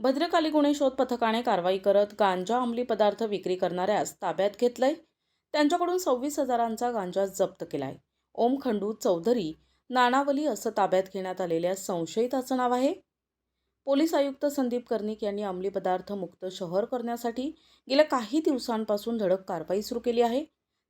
भद्रकाली गुन्हे शोध पथकाने कारवाई करत गांजा अंमली पदार्थ विक्री करणाऱ्यास ताब्यात घेतलंय. त्यांच्याकडून सव्वीस हजारांचा गांजा जप्त केलाय. ओम खंडू चौधरी नानावली असं ताब्यात घेण्यात आलेल्या संशयिताचं नाव आहे. पोलीस आयुक्त संदीप कर्णिक यांनी अंमली पदार्थ मुक्त शहर करण्यासाठी गेल्या काही दिवसांपासून धडक कारवाई सुरू केली आहे.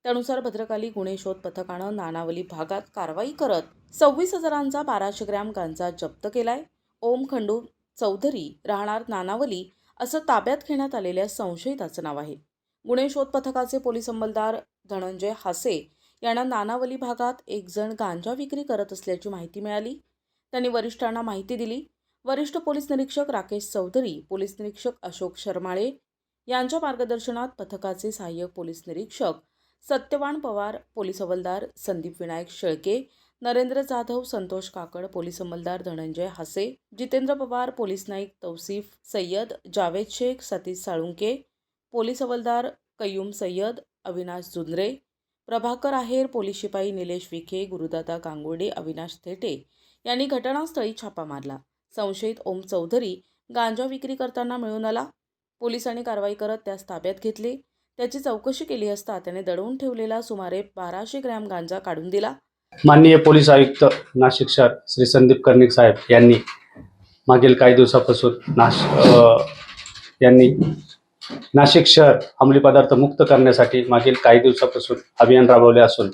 त्यानुसार भद्रकाली गुन्हे शोध पथकानं नानावली भागात कारवाई करत सव्वीस हजारांचा बाराशे ग्रॅम गांजा जप्त केलाय. ओम खंडू चौधरी राहणार नानावली असं ताब्यात घेण्यात आलेल्या संशयिताचं नाव आहे. गुन्हे शोध पथकाचे पोलीस अंमलदार धनंजय हासे यांना नानावली भागात एक जण गांजा विक्री करत असल्याची माहिती मिळाली. त्यांनी वरिष्ठांना माहिती दिली. वरिष्ठ पोलीस निरीक्षक राकेश चौधरी पोलीस निरीक्षक अशोक शर्माळे यांच्या मार्गदर्शनात पथकाचे सहाय्यक पोलीस निरीक्षक सत्यवान पवार पोलीस हवालदार संदीप विनायक शेळके नरेंद्र जाधव संतोष काकड पोलीस अंमलदार धनंजय हासे जितेंद्र पवार पोलीस नाईक तौसिफ सय्यद जावेद शेख सतीश साळुंके पोलीस हवालदार कय्यूम सय्यद अविनाश जुंद्रे प्रभाकर आहेर पोलीस शिपाई निलेश विखे गुरुदादा गांगुर्डे अविनाश थेटे यांनी घटनास्थळी छापा मारला. संशयित ओम चौधरी गांजा विक्री करताना मिळून आला. पोलिसांनी कारवाई करत त्यास ताब्यात घेतले. त्याची चौकशी केली असता त्याने दडवून ठेवलेला सुमारे बाराशे ग्रॅम गांजा काढून दिला. माननीय पोलीस आयुक्त नाशिक शहर श्री संदीप कर्णिक साहेब यांनी मागील काही दिवसापासून नाश यांनी नाशिक शहर अंमली पदार्थ मुक्त करण्यासाठी मागील काही दिवसापासून अभियान राबवले असून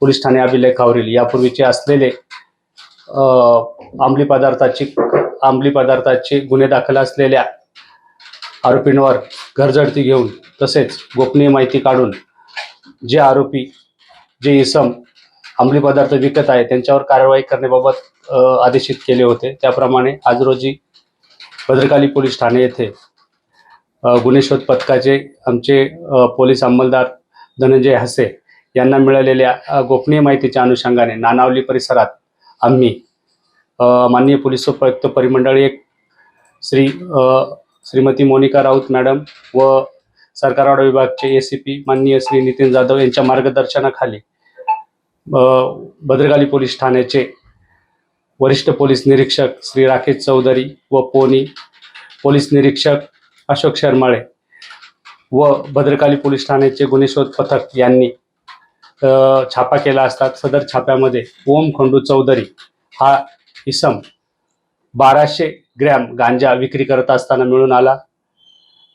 पोलीस ठाणे अभिलेखावरील यापूर्वीचे असलेले अंमली पदार्थाची अंमली पदार्थाचे गुन्हे दाखल असलेल्या आरोपींवर घरझडती घेऊन तसेच गोपनीय माहिती काढून जे आरोपी जे इसम अंमली पदार्थ विकत आहे त्यांच्यावर कारवाई करण्याबाबत आदेशित केले होते. त्याप्रमाणे आज रोजी भद्रकाली पोलीस ठाणे येथे गुन्हे शोध पथकाचे आमचे पोलीस अंमलदार धनंजय हसे यांना मिळालेल्या गोपनीय माहितीच्या अनुषंगाने नानावली परिसरात आम्ही माननीय पोलीस उपायुक्त परिमंडळ एक श्री श्रीमती मोनिका राऊत मॅडम व सरकारवाडा विभागचे ए सी पी माननीय श्री नितीन जाधव यांच्या मार्गदर्शनाखाली भद्रकाली पोलीस ठाण्याचे वरिष्ठ पोलीस निरीक्षक श्री राकेश चौधरी व पोनी पोलीस निरीक्षक अशोक शर्माळे व भद्रकाली पोलीस ठाण्याचे गुन्हे शोध पथक यांनी छापा केला असता सदर छाप्यामध्ये ओम खंडू चौधरी हा इसम बाराशे ग्रॅम गांजा विक्री करत असताना मिळून आला.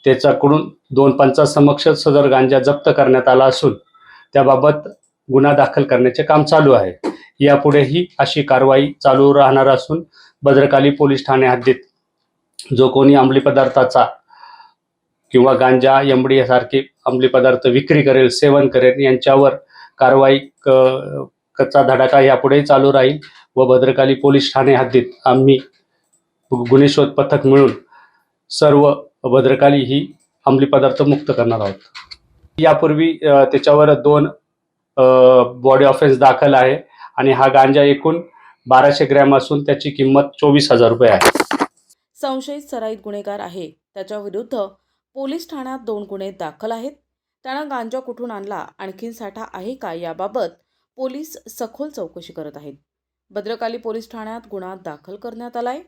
त्याच्याकडून दोन पंचासमक्ष सदर गांजा जप्त करण्यात आला असून त्याबाबत गुन्हा दाखल करण्याचे काम चालू आहे. यापुढेही अशी कारवाई चालू राहणार असून भद्रकाली पोलीस ठाणे हद्दीत जो कोणी अंमली पदार्थाचा किंवा गांजा यंबडी यासारखे अंमली पदार्थ विक्री करेल सेवन करेल यांच्यावर कारवाई क- कच्चा धडाका यापुढेही चालू राहील व भद्रकाली पोलीस ठाणे हद्दीत आम्ही गुन्हे शोध पथक मिळून सर्व भद्रकाली ही अंमली पदार्थ मुक्त करणार आहोत. यापूर्वी त्याच्यावर दोन बॉडी ऑफेन्स दाखल आहे. आणि हा गांजा एकूण बाराशे ग्रॅम असून त्याची किंमत चोवीस हजार रुपये आहे. संशयित सराईत गुन्हेगार आहे. त्याच्या विरुद्ध पोलीस ठाण्यात दोन गुन्हे दाखल आहेत. त्यानं गांजा कुठून आणला आणखीन साठा आहे का याबाबत पोलीस सखोल चौकशी करत आहेत. भद्रकाली पोलीस ठाण्यात गुन्हा दाखल करण्यात आलाय.